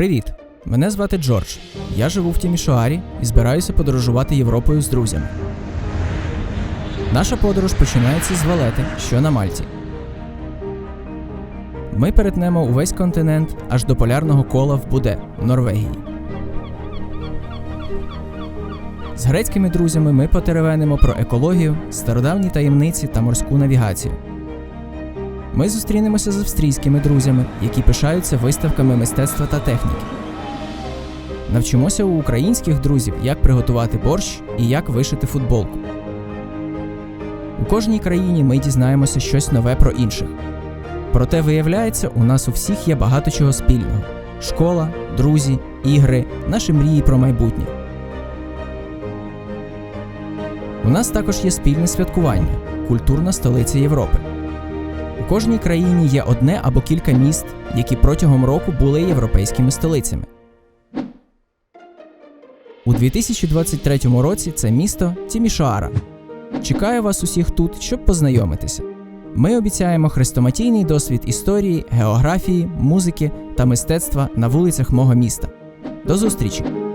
Привіт! Мене звати Джордж. Я живу в Тімішоарі і збираюся подорожувати Європою з друзями. Наша подорож починається з Валети, що на Мальті. Ми перетнемо увесь континент аж до полярного кола в Буде Норвегії. З грецькими друзями ми потеревенимо про екологію, стародавні таємниці та морську навігацію. Ми зустрінемося з австрійськими друзями, які пишаються виставками мистецтва та техніки. Навчимося у українських друзів, як приготувати борщ і як вишити футболку. У кожній країні ми дізнаємося щось нове про інших. Проте виявляється, у нас у всіх є багато чого спільного: школа, друзі, ігри, наші мрії про майбутнє. У нас також є спільне святкування культурна столиця Європи. Кожній країні є одне або кілька міст, які протягом року були європейськими столицями. У 2023 році це місто Тімішоара. Чекаю вас усіх тут, щоб познайомитися. Ми обіцяємо хрестоматійний досвід історії, географії, музики та мистецтва на вулицях мого міста. До зустрічі!